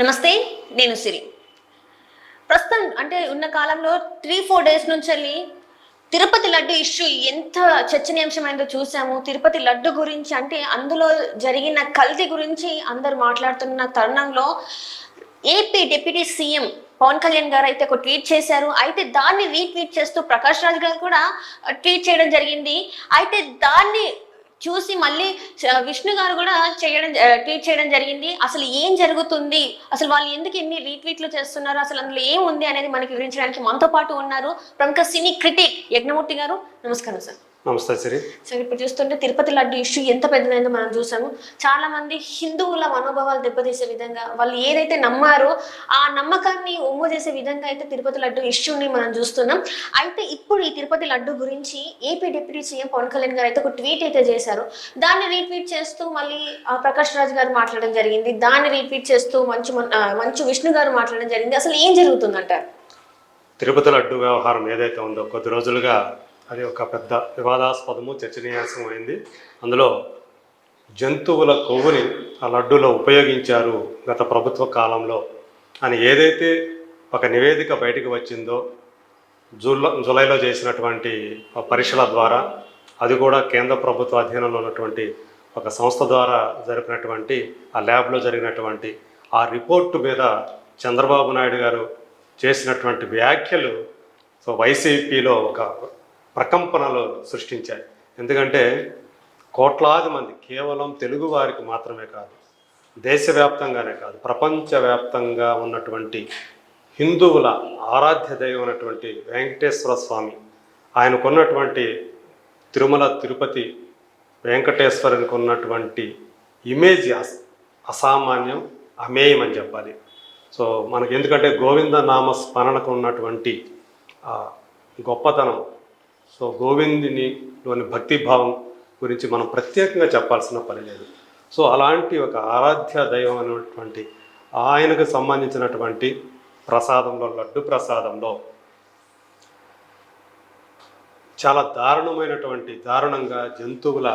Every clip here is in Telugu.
నమస్తే నేను సిరి. ప్రస్తుతం అంటే ఉన్న కాలంలో త్రీ ఫోర్ డేస్ నుంచి వెళ్ళి తిరుపతి లడ్డు ఇష్యూ ఎంత చర్చనీయాంశమైందో చూసాము. తిరుపతి లడ్డు గురించి అంటే అందులో జరిగిన కల్తీ గురించి అందరు మాట్లాడుతున్న తరుణంలో AP deputy CM Pawan Kalyan garu అయితే ఒక ట్వీట్ చేశారు. అయితే దాన్ని రీట్వీట్ చేస్తూ ప్రకాష్ రాజ్ గారు కూడా ట్వీట్ చేయడం జరిగింది. అయితే దాన్ని చూసి మళ్ళీ విష్ణు గారు కూడా చేయడం ట్వీట్ చేయడం జరిగింది. అసలు ఏం జరుగుతుంది? అసలు వాళ్ళు ఎందుకు ఎన్ని రీట్వీట్లు చేస్తున్నారు? అసలు అందులో ఏం ఉంది అనేది మనకి వివరించడానికి మనతో పాటు ఉన్నారు ప్రముఖ సినీ క్రిటిక్ యజ్ఞమూర్తి గారు. నమస్కారం సార్. నమస్తే సిరి. సో ఇప్పుడు చూస్తుంటే తిరుపతి లడ్డు ఇష్యూ ఎంత పెద్దదైందో మనం చూసాము. చాలా మంది హిందువుల మనోభావాలు దెబ్బతీసే విధంగా వాళ్ళు ఏదైతే నమ్మారో ఆ నమ్మకాన్ని ఒమ్ము చేసే విధంగా అయితే తిరుపతి లడ్డు ఇష్యూని మనం చూస్తున్నాం. అయితే ఇప్పుడు ఈ తిరుపతి లడ్డు గురించి AP deputy CM Pawan Kalyan garu అయితే ఒక ట్వీట్ అయితే చేశారు. దాన్ని రీట్వీట్ చేస్తూ మళ్ళీ ప్రకాష్ రాజ్ గారు మాట్లాడడం జరిగింది. దాన్ని రీట్వీట్ చేస్తూ మంచు మంచు విష్ణు గారు మాట్లాడడం జరిగింది. అసలు ఏం జరుగుతుందంటారు? తిరుపతి లడ్డు వ్యవహారం ఏదైతే ఉందో కొద్ది రోజులుగా అది ఒక పెద్ద వివాదాస్పదము చర్చనీయాంశమైంది అందులో జంతువుల కొవ్వుని ఆ లడ్డూలో ఉపయోగించారు గత ప్రభుత్వ కాలంలో. అని ఏదైతే ఒక నివేదిక బయటకు వచ్చిందో జూలై జూలైలో చేసినటువంటి ఆ పరీక్షల ద్వారా అది కూడా కేంద్ర ప్రభుత్వ అధీనంలో ఉన్నటువంటి ఒక సంస్థ ద్వారా జరిపినటువంటి ఆ ల్యాబ్లో జరిగినటువంటి ఆ రిపోర్టు మీద చంద్రబాబు నాయుడు గారు చేసినటువంటి వ్యాఖ్యలు సో వైసీపీలో ఒక ప్రకంపనలు సృష్టించాయి. ఎందుకంటే కోట్లాది మంది కేవలం తెలుగు వారికి మాత్రమే కాదు దేశవ్యాప్తంగానే కాదు ప్రపంచవ్యాప్తంగా ఉన్నటువంటి హిందువుల ఆరాధ్య దైవం అయినటువంటి వెంకటేశ్వర స్వామి ఆయనకున్నటువంటి తిరుమల తిరుపతి వెంకటేశ్వరునికి ఉన్నటువంటి ఇమేజ్ అస్- అసామాన్యం అమేయం అని చెప్పాలి. సో మనకి ఎందుకంటే గోవింద నామ స్మరణకు ఉన్నటువంటి గొప్పతనం సో గోవిందుని లోని భక్తిభావం గురించి మనం ప్రత్యేకంగా చెప్పాల్సిన పని లేదు. సో అలాంటి ఒక ఆరాధ్య దైవం అనేటువంటి ఆయనకు సంబంధించినటువంటి ప్రసాదంలో లడ్డు ప్రసాదంలో చాలా దారుణమైనటువంటి దారుణంగా జంతువుల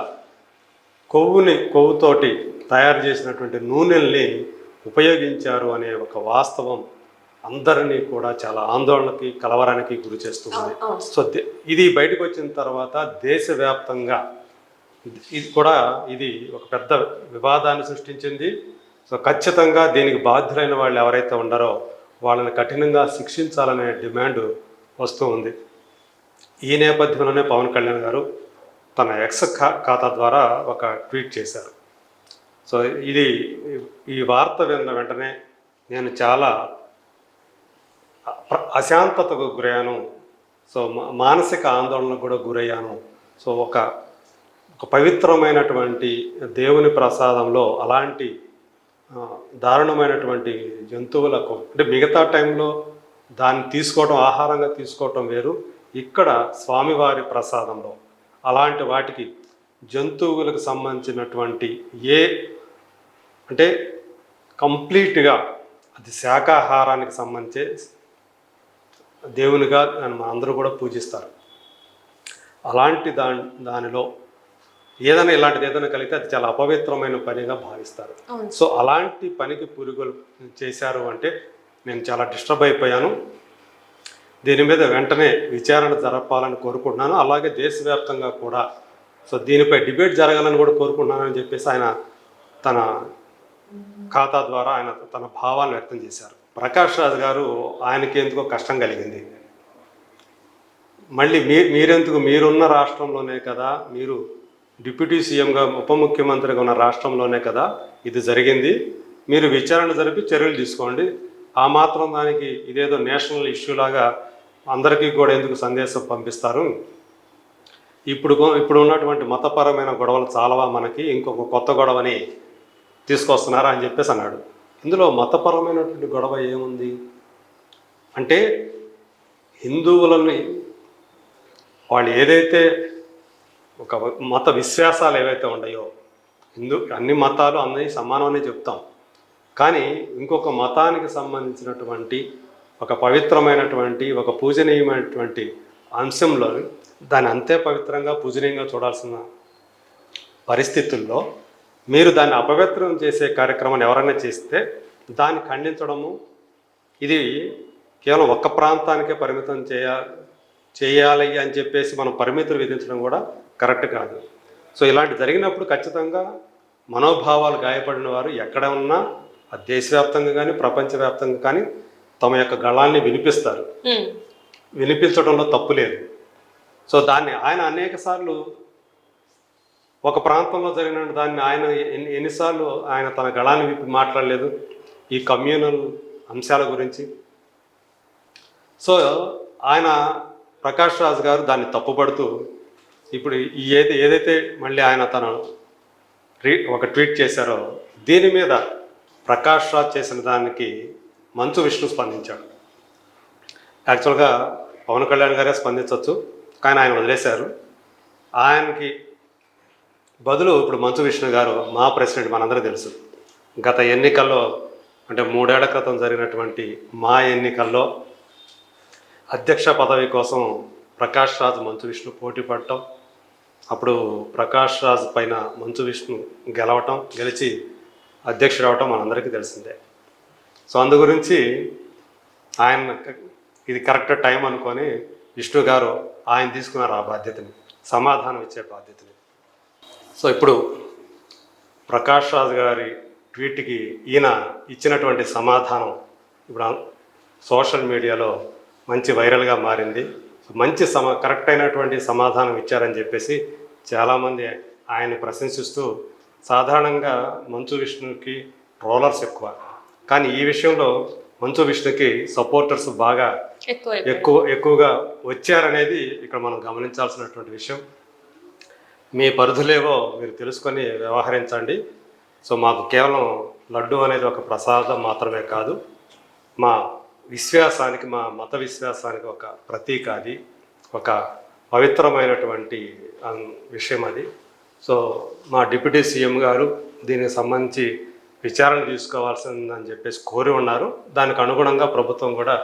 కొవ్వుని కొవ్వుతోటి తయారు చేసినటువంటి నూనెల్ని ఉపయోగించారు అనే ఒక వాస్తవం అందరినీ కూడా చాలా ఆందోళనకి కలవరానికి గురి చేస్తుంది. సో ఇది బయటకు వచ్చిన తర్వాత దేశవ్యాప్తంగా ఇది కూడా ఇది ఒక పెద్ద వివాదాన్ని సృష్టించింది. సో ఖచ్చితంగా దీనికి బాధ్యులైన వాళ్ళు ఎవరైతే ఉన్నారో వాళ్ళని కఠినంగా శిక్షించాలనే డిమాండ్ వస్తూ ఉంది. ఈ నేపథ్యంలోనే పవన్ కళ్యాణ్ గారు తన ఎక్స్ ఖాతా ద్వారా ఒక ట్వీట్ చేశారు. సో ఇది ఈ వార్త విన్న వెంటనే నేను చాలా అశాంతతకు గురయ్యాను. సో మానసిక ఆందోళనకు కూడా గురయ్యాను. సో ఒక ఒక పవిత్రమైనటువంటి దేవుని ప్రసాదంలో అలాంటి దారుణమైనటువంటి జంతువులకు అంటే మిగతా టైంలో దాన్ని తీసుకోవటం ఆహారంగా తీసుకోవటం వేరు. ఇక్కడ స్వామివారి ప్రసాదంలో అలాంటి వాటికి జంతువులకు సంబంధించినటువంటి ఏ అంటే కంప్లీట్గా అది శాకాహారానికి సంబంధించే దేవునిగా అందరూ కూడా పూజిస్తారు. అలాంటి దాని దానిలో ఏదైనా ఇలాంటిది ఏదైనా కలిగితే అది చాలా అపవిత్రమైన పనిగా భావిస్తారు. సో అలాంటి పనికి పురుగులు చేశారు అంటే నేను చాలా డిస్టర్బ్ అయిపోయాను. దీని మీద వెంటనే విచారణ జరపాలని కోరుకుంటున్నాను. అలాగే దేశవ్యాప్తంగా కూడా సో దీనిపై డిబేట్ జరగాలని కూడా కోరుకుంటున్నానని చెప్పేసి ఆయన తన ఖాతా ద్వారా ఆయన తన భావాన్ని వ్యక్తం చేశారు. ప్రకాష్ రాజ్ గారు ఆయనకి ఎందుకో కష్టం కలిగింది. మళ్ళీ మీ మీరెందుకు? మీరున్న రాష్ట్రంలోనే కదా. మీరు డిప్యూటీ సీఎంగా ఉప ముఖ్యమంత్రిగా ఉన్న రాష్ట్రంలోనే కదా ఇది జరిగింది. మీరు విచారణ జరిపి చర్యలు తీసుకోండి. ఆ మాత్రం దానికి ఇదేదో నేషనల్ ఇష్యూ లాగా అందరికీ కూడా ఎందుకు సందేశం పంపిస్తారు? ఇప్పుడు ఇప్పుడు ఉన్నటువంటి మతపరమైన గొడవలు చాలవా మనకి. ఇంకొక కొత్త గొడవని తీసుకొస్తున్నారా అని చెప్పేసి అన్నాడు. ఇందులో మతపరమైనటువంటి గొడవ ఏముంది? అంటే హిందువులని వాళ్ళు ఏదైతే ఒక మత విశ్వాసాలు ఏవైతే ఉన్నాయో హిందూ అన్ని మతాలు అన్నీ సమానమని చెప్తాం. కానీ ఇంకొక మతానికి సంబంధించినటువంటి ఒక పవిత్రమైనటువంటి ఒక పూజనీయమైనటువంటి అంశంలో దాన్ని అంతే పవిత్రంగా పూజనీయంగా చూడాల్సిన పరిస్థితుల్లో మీరు దాన్ని అపవిత్రం చేసే కార్యక్రమాన్ని ఎవరైనా చేస్తే దాన్ని ఖండించడము ఇది కేవలం ఒక్క ప్రాంతానికే పరిమితం చేయ చేయాలి అని చెప్పేసి మనం పరిమితులు విధించడం కూడా కరెక్ట్ కాదు. సో ఇలాంటి జరిగినప్పుడు ఖచ్చితంగా మనోభావాలు గాయపడిన వారు ఎక్కడ ఉన్నా దేశవ్యాప్తంగా కానీ ప్రపంచవ్యాప్తంగా కానీ తమ యొక్క గళాన్ని వినిపిస్తారు. వినిపించడంలో తప్పు లేదు. సో దాన్ని ఆయన అనేక సార్లు ఒక ప్రాంతంలో జరిగిన దాన్ని ఆయన ఎన్ని ఎన్నిసార్లు ఆయన తన గళాన్ని విప్పి మాట్లాడలేదు. ఈ కమ్యూనల్ అంశాల గురించి. సో ఆయన ప్రకాష్ రాజ్ గారు దాన్ని తప్పుపడుతూ ఇప్పుడు ఈ ఏది ఏదైతే మళ్ళీ ఆయన తన ఒక ట్వీట్ చేశారో దీని మీద ప్రకాష్ రాజ్ చేసిన దానికి మంచు విష్ణు స్పందించాడు. యాక్చువల్గా పవన్ కళ్యాణ్ గారే స్పందించవచ్చు కానీ ఆయన వదిలేశారు. ఆయనకి బదులు ఇప్పుడు మంచు విష్ణు గారు మా ప్రెసిడెంట్ మనందరూ తెలుసు. గత ఎన్నికల్లో అంటే మూడేళ్ళ క్రితం జరిగినటువంటి మా ఎన్నికల్లో అధ్యక్ష పదవి కోసం ప్రకాష్ రాజ్ మంచు విష్ణు పోటీ పడటం అప్పుడు ప్రకాష్ రాజ్ పైన మంచు విష్ణు గెలవటం గెలిచి అధ్యక్షుడు అవటం మనందరికీ తెలిసిందే. సో అందు గురించి ఆయన ఇది కరెక్ట్ టైం అనుకొని విష్ణు గారు ఆయన తీసుకున్నారు ఆ బాధ్యతని సమాధానం ఇచ్చే బాధ్యతని. సో ఇప్పుడు ప్రకాష్ రాజ్ గారి ట్వీట్కి ఈయన ఇచ్చినటువంటి సమాధానం ఇప్పుడు సోషల్ మీడియాలో మంచి వైరల్గా మారింది. సో మంచి సమ కరెక్ట్ అయినటువంటి సమాధానం ఇచ్చారని చెప్పేసి చాలామంది ఆయన్ని ప్రశంసిస్తూ సాధారణంగా మంచు విష్ణుకి ట్రోలర్స్ ఎక్కువ. కానీ ఈ విషయంలో మంచు విష్ణుకి సపోర్టర్స్ బాగా ఎక్కువ ఎక్కువ ఎక్కువగా వచ్చారనేది ఇక్కడ మనం గమనించాల్సినటువంటి విషయం. మీ పరిధులేవో మీరు తెలుసుకొని వ్యవహరించండి. సో మాకు కేవలం లడ్డు అనేది ఒక ప్రసాదం మాత్రమే కాదు మా విశ్వాసానికి మా మత విశ్వాసానికి ఒక ప్రతీక అది ఒక పవిత్రమైనటువంటి విషయం అది. సో మా డిప్యూటీ సీఎం గారు దీనికి సంబంధించి విచారణ తీసుకోవాల్సిందని చెప్పేసి కోరి ఉన్నారు. దానికి అనుగుణంగా ప్రభుత్వం కూడా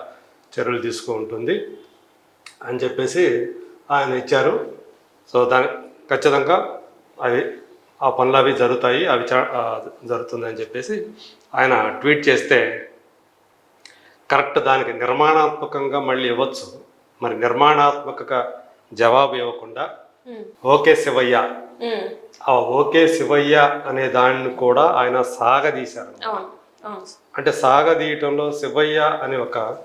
చర్యలు తీసుకుంటుంది అని చెప్పేసి ఆయన ఇచ్చారు. సో దాని ఖచ్చితంగా అవి ఆ పనులు అవి జరుగుతాయి అవి జరుగుతుందని చెప్పేసి ఆయన ట్వీట్ చేస్తే కరెక్ట్ దానికి నిర్మాణాత్మకంగా మళ్ళీ ఇవ్వచ్చు. మరి నిర్మాణాత్మక జవాబు ఇవ్వకుండా ఓకే శివయ్య. ఆ ఓకే శివయ్య అనే దాన్ని కూడా ఆయన సాగదీశారు. అంటే సాగదీయటంలో శివయ్య అనే ఒక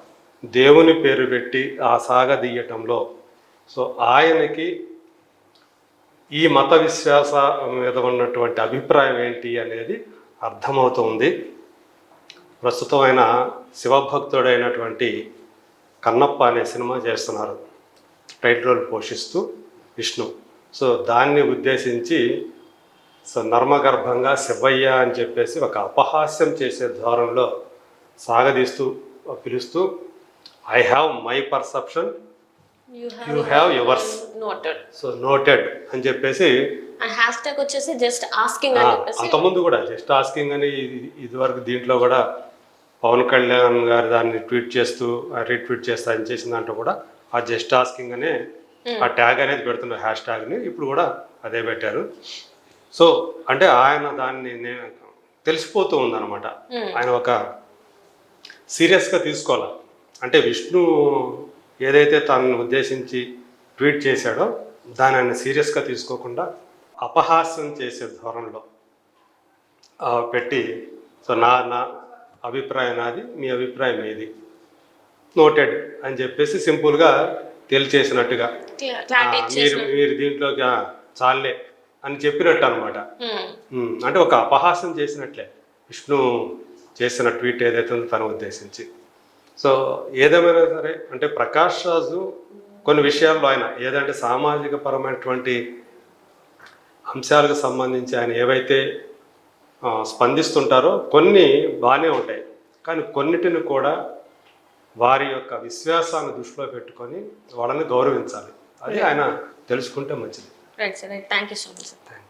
దేవుని పేరు పెట్టి ఆ సాగదీయటంలో సో ఆయనకి ఈ మత విశ్వాస మీద ఉన్నటువంటి అభిప్రాయం ఏంటి అనేది అర్థమవుతుంది. ప్రస్తుతం ఆయన శివభక్తుడైనటువంటి కన్నప్ప అనే సినిమా చేస్తున్నారు. టైటిల్ రోల్ పోషిస్తూ విష్ణు. సో దాన్ని ఉద్దేశించి సో నర్మగర్భంగా శివయ్య అని చెప్పేసి ఒక అపహాస్యం చేసే ధోరణిలో సాగదీస్తూ పిలుస్తూ I have my perception you have yours noted so noted అని చెప్పేసి హ్యాష్ ట్యాగ్ వచ్చేసి జస్ట్ ఆస్కింగ్ అంతకుముందు కూడా జస్ట్ ఆస్కింగ్ అని ఇది- ఇదివరకు దీంట్లో కూడా పవన్ కళ్యాణ్ గారు దాన్ని ట్వీట్ చేస్తూ రీట్వీట్ చేస్తూ అని చేసిన దాంట్లో కూడా ఆ జస్ట్ ఆస్కింగ్ అనే ఆ ట్యాగ్ అనేది పెడుతున్నారు హ్యాష్ ట్యాగ్ని ఇప్పుడు కూడా అదే పెట్టారు. సో అంటే ఆయన దాన్ని నే- తెలిసిపోతూ ఉందన్నమాట. Hmm. ఆయన ఒక సీరియస్గా తీసుకోవాలి? అంటే విష్ణు ఏదైతే తనను ఉద్దేశించి ట్వీట్ చేశాడో దాన్ని ఆయన సీరియస్గా తీసుకోకుండా అపహాస్యం చేసే ధోరణిలో పెట్టి సో నా నా అభిప్రాయం నాది మీ అభిప్రాయం ఏది నోటెడ్ అని చెప్పేసి సింపుల్గా తెలిచేసినట్టుగా ఆ, మీరు మీరు దీంట్లోకి చాలే అని చెప్పినట్టు అనమాట అంటే ఒక అపహాస్యం చేసినట్లే. విష్ణు చేసిన ట్వీట్ ఏదైతే ఉందో తను ఉద్దేశించి. సో ఏదేమైనా సరే అంటే ప్రకాష్ రాజు కొన్ని విషయాల్లో ఆయన ఏదంటే సామాజిక పరమైనటువంటి అంశాలకు సంబంధించి ఆయన ఏవైతే స్పందిస్తుంటారో కొన్ని బాగానే ఉంటాయి. కానీ కొన్నిటిని కూడా వారి యొక్క విశ్వాసాన్ని దృష్టిలో పెట్టుకొని వాళ్ళని గౌరవించాలి. అది ఆయన తెలుసుకుంటే మంచిది. Right sir thank you so much sir.